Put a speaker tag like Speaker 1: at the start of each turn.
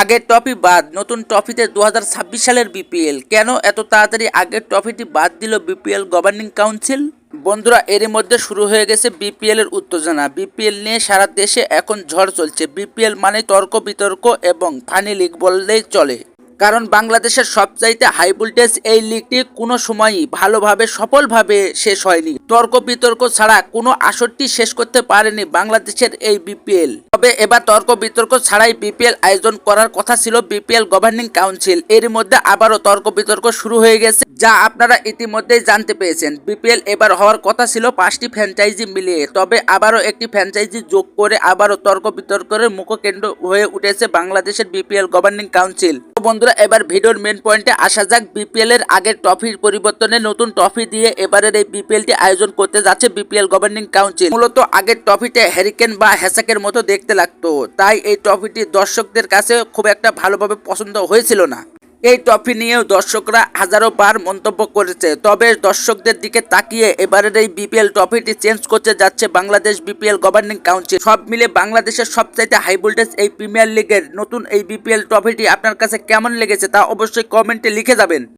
Speaker 1: আগের ট্রফি বাদ, নতুন ট্রফিতে দু হাজার ছাব্বিশ সালের বিপিএল। কেন এত তাড়াতাড়ি আগের ট্রফিটি বাদ দিল বিপিএল গভর্নিং কাউন্সিল? বন্ধুরা, এরই মধ্যে শুরু হয়ে গেছে বিপিএল এর উত্তেজনা। বিপিএল নিয়ে সারা দেশে এখন ঝড় চলছে। বিপিএল মানে তর্ক বিতর্ক এবং ফানি লিগ বললেই চলে। কারণ বাংলাদেশের সবচাইতে হাই ভোল্টেজ এই লিগটি কোনো সময়ই ভালোভাবে, সফলভাবে শেষ হয়নি। তর্ক বিতর্ক ছাড়া কোনো আসরটি শেষ করতে পারেনি বাংলাদেশের এই বিপিএল তবে এবার তর্ক বিতর্ক ছাড়াই বিপিএল আয়োজন করার কথা ছিল বিপিএল গভর্নিং কাউন্সিল এর মধ্যে আবারও তর্ক বিতর্ক শুরু হয়ে গেছে, যা আপনারা ইতিমধ্যেই জানতে পেরেছেন বিপিএল এবার হওয়ার কথা ছিল পাঁচটি ফ্র্যাঞ্চাইজি মিলিয়ে। তবে আবারও একটি ফ্র্যাঞ্চাইজি যোগ করে আবারও তর্ক বিতর্কের মুখকেন্দ্র হয়ে উঠেছে বাংলাদেশের বিপিএল গভর্নিং কাউন্সিল বন্ধুরা, এবার ভিডিওর মেন পয়েন্টে আসা যাক। বিপিএল এর আগের ট্রফির পরিবর্তনে নতুন ট্রফি দিয়ে এবারের এই বিপিএলটি আয়োজন করতে যাচ্ছে বিপিএল গভর্নিং কাউন্সিল মূলত আগের ট্রফিতে হ্যারিকেন বা হ্যাসাকের মতো দেখতে লাগতো। তাই এই ট্রফিটি দর্শকদের কাছে খুব একটা ভালোভাবে পছন্দ হয়েছিল না। এই ট্রফি নিয়েও দর্শকরা হাজারো বার মন্তব্য করেছে। তবে দর্শকদের দিকে তাকিয়ে এবারের এই বিপিএল ট্রফিটি চেঞ্জ করতে যাচ্ছে বাংলাদেশ বিপিএল গভর্নিং কাউন্সিল। সব মিলে বাংলাদেশের সবচাইতে হাই ভোল্টেজ এই প্রিমিয়ার লিগের নতুন এই বিপিএল ট্রফিটি আপনার কাছে কেমন লেগেছে তা অবশ্যই কমেন্টে লিখে যাবেন।